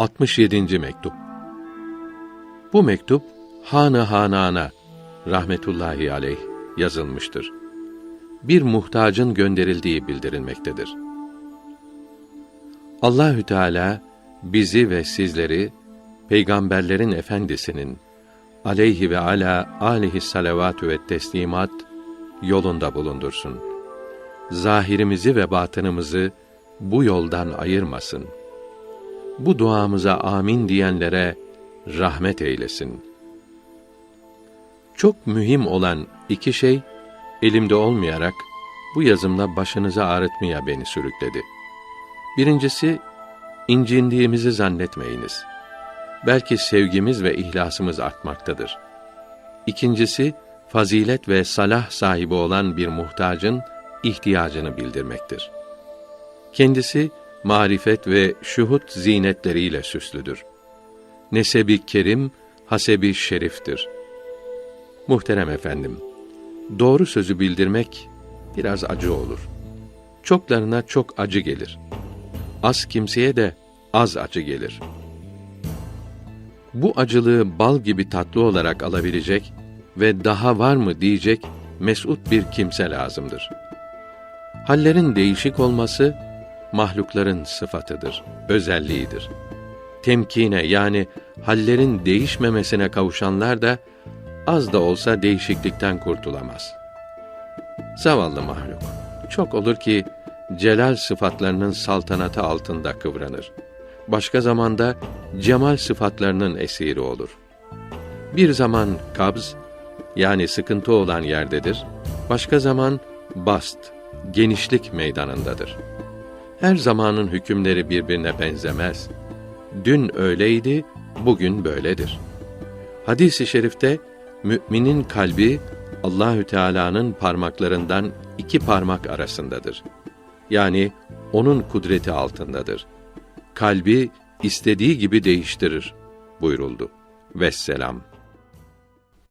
67. mektup. Bu mektup Hanı Hanana rahmetullahi aleyh yazılmıştır. Bir muhtacın gönderildiği bildirilmektedir. Allahü Teala bizi ve sizleri peygamberlerin efendisinin aleyhi ve ala alihi salavatü ve teslimat yolunda bulundursun. Zahirimizi ve batınımızı bu yoldan ayırmasın. Bu duamıza amin diyenlere rahmet eylesin. Çok mühim olan iki şey elimde olmayarak bu yazımla başınızı ağrıtmaya beni sürükledi. Birincisi incindiğimizi zannetmeyiniz. Belki sevgimiz ve ihlasımız artmaktadır. İkincisi fazilet ve salah sahibi olan bir muhtacın ihtiyacını bildirmektir. Kendisi marifet ve şuhut zinetleriyle süslüdür. Nesebi kerim, hasebi şeriftir. Muhterem efendim, doğru sözü bildirmek biraz acı olur. Çoklarına çok acı gelir. Az kimseye de az acı gelir. Bu acılığı bal gibi tatlı olarak alabilecek ve daha var mı diyecek mesut bir kimse lazımdır. Hallerin değişik olması mahlukların sıfatıdır, özelliğidir. Temkine yani hallerin değişmemesine kavuşanlar da az da olsa değişiklikten kurtulamaz. Zavallı mahluk. Çok olur ki celal sıfatlarının saltanatı altında kıvranır. Başka zamanda cemal sıfatlarının esiri olur. Bir zaman kabz yani sıkıntı olan yerdedir. Başka zaman bast, genişlik meydanındadır. Her zamanın hükümleri birbirine benzemez. Dün öyleydi, bugün böyledir. Hadis-i şerifte müminin kalbi Allahü Teala'nın parmaklarından iki parmak arasındadır. Yani onun kudreti altındadır. Kalbi istediği gibi değiştirir buyuruldu. Vesselam.